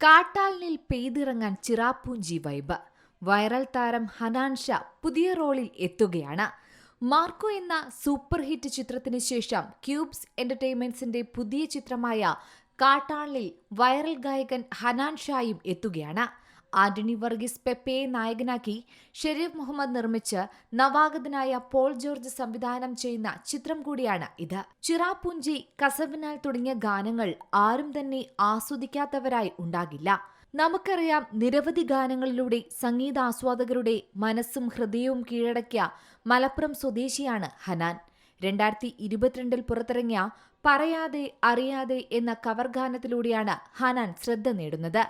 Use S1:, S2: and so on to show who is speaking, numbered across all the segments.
S1: കാട്ടാലിനിൽ പെയ്തിറങ്ങാൻ Cherrapunji vibe. Viral താരം ഹനാൻ ഷാ പുതിയ റോളിൽ എത്തുകയാണ്. മാർക്കോ എന്ന സൂപ്പർ ഹിറ്റ് ചിത്രത്തിന് ശേഷം ക്യൂബ്സ് എന്റർടൈൻമെന്റ്സിന്റെ പുതിയ ചിത്രമായ കാട്ടാളിൽ വൈറൽ ഗായകൻ ഹനാൻ ഷായും എത്തുകയാണ്. ആന്റണി വർഗീസ് പെപ്പയെ നായകനാക്കി ഷെരീഫ് മുഹമ്മദ് നിർമ്മിച്ച് നവാഗതനായ പോൾ ജോർജ് സംവിധാനം ചെയ്യുന്ന ചിത്രം കൂടിയാണ് ഇത്. ചിറാപുഞ്ചി കസവിനാൽ തുടങ്ങിയ ഗാനങ്ങൾ ആരും തന്നെ ആസ്വദിക്കാത്തവരായി ഉണ്ടാകില്ല. നമുക്കറിയാം നിരവധി ഗാനങ്ങളിലൂടെ സംഗീതാസ്വാദകരുടെ മനസ്സും ഹൃദയവും കീഴടക്കിയ മലപ്പുറം സ്വദേശിയാണ് ഹനാൻ. രണ്ടായിരത്തി ഇരുപത്തിരണ്ടിൽ പുറത്തിറങ്ങിയ പറയാതെ അറിയാതെ എന്ന കവർ ഗാനത്തിലൂടെയാണ് ഹനാൻ ശ്രദ്ധ നേടുന്നത്.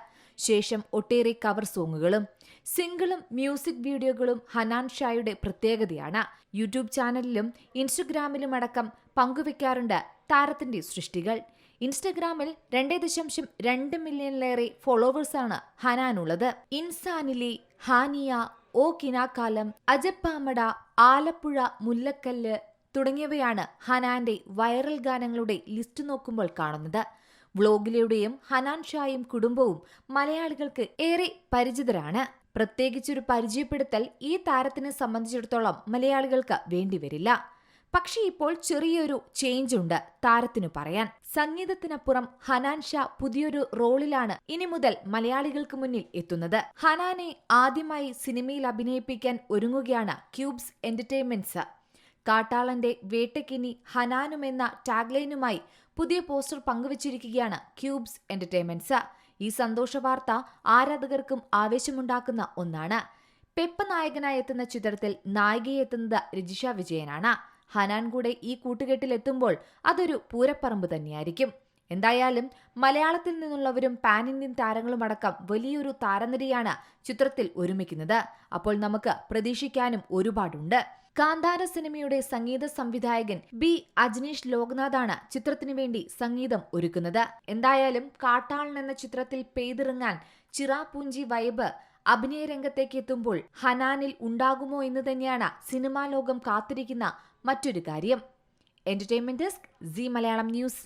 S1: ശേഷം ഒട്ടേറെ കവർ സോങ്ങുകളും സിംഗിളും മ്യൂസിക് വീഡിയോകളും ഹനാൻ ഷായുടെ പ്രത്യേകതയാണ്. യൂട്യൂബ് ചാനലിലും ഇൻസ്റ്റഗ്രാമിലും അടക്കം പങ്കുവെക്കാറുണ്ട് താരത്തിന്റെ സൃഷ്ടികൾ. ഇൻസ്റ്റഗ്രാമിൽ രണ്ടേ ദശാംശം രണ്ട് മില്യണിലേറെ ഫോളോവേഴ്സാണ് ഹനാനുള്ളത്. ഇൻസാനിലി ഹാനിയ ഓ കിനാക്കാലം അജപ്പാമട ആലപ്പുഴ മുല്ലക്കല്ല് തുടങ്ങിയവയാണ് ഹനാന്റെ വൈറൽ ഗാനങ്ങളുടെ ലിസ്റ്റ് നോക്കുമ്പോൾ കാണുന്നത്. വ്ളോഗിലൂടെയും ഹനാൻ ഷായും കുടുംബവും മലയാളികൾക്ക് ഏറെ പരിചിതരാണ്. പ്രത്യേകിച്ചൊരു പരിചയപ്പെടുത്തൽ ഈ താരത്തിനെ സംബന്ധിച്ചിടത്തോളം മലയാളികൾക്ക് വേണ്ടിവരില്ല. പക്ഷേ ഇപ്പോൾ ചെറിയൊരു ചേഞ്ച് ഉണ്ട് താരത്തിനു പറയാൻ. സംഗീതത്തിനപ്പുറം ഹനാൻ ഷാ പുതിയൊരു റോളിലാണ് ഇനി മുതൽ മലയാളികൾക്ക് മുന്നിൽ എത്തുന്നത്. ഹനാനെ ആദ്യമായി സിനിമയിൽ അഭിനയിപ്പിക്കാൻ ഒരുങ്ങുകയാണ് ക്യൂബ്സ് എന്റർടൈൻമെന്റ്സ്. കാട്ടാളന്റെ വേട്ടക്കിനി ഹനാനും എന്ന ടാഗ്ലൈനുമായി പുതിയ പോസ്റ്റർ പങ്കുവച്ചിരിക്കുകയാണ് ക്യൂബ്സ് എന്റർടൈൻമെന്റ്സ്. ഈ സന്തോഷ വാർത്ത ആരാധകർക്കും ആവേശമുണ്ടാക്കുന്ന ഒന്നാണ്. പെപ്പ നായകനായി എത്തുന്ന ചിത്രത്തിൽ നായികയെ എത്തുന്നത് രജിഷ വിജയനാണ്. ഹനാൻ കൂടെ ഈ കൂട്ടുകെട്ടിൽ എത്തുമ്പോൾ അതൊരു പൂരപ്പറമ്പ് തന്നെയായിരിക്കും. എന്തായാലും മലയാളത്തിൽ നിന്നുള്ളവരും പാൻ ഇന്ത്യൻ താരങ്ങളുമടക്കം വലിയൊരു താരനിരയാണ് ചിത്രത്തിൽ ഒരുമിക്കുന്നത്. അപ്പോൾ നമുക്ക് പ്രതീക്ഷിക്കാനും ഒരുപാടുണ്ട്. കാന്താര സിനിമയുടെ സംഗീത സംവിധായകൻ ബി അജ്നീഷ് ലോക്നാഥാണ് ചിത്രത്തിനു വേണ്ടി സംഗീതം ഒരുക്കുന്നത്. എന്തായാലും കാട്ടാളൻ എന്ന ചിത്രത്തിൽ പെയ്തിറങ്ങാൻ ചിറാപൂഞ്ചി വൈബ് അഭിനയ രംഗത്തേക്ക് എത്തുമ്പോൾ ഹനാനിൽ ഉണ്ടാകുമോ എന്ന് തന്നെയാണ് സിനിമാ ലോകം കാത്തിരിക്കുന്ന മറ്റൊരു കാര്യം. Entertainment desk Zee Malayalam news.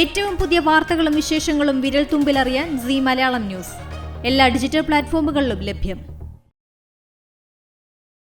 S2: ഏറ്റവും പുതിയ വാർത്തകളും വിശേഷങ്ങളും വിരൽ തുമ്പിലറിയാൻ സി മലയാളം ന്യൂസ്. എല്ലാ ഡിജിറ്റൽ പ്ലാറ്റ്ഫോമുകളിലും ലഭ്യം.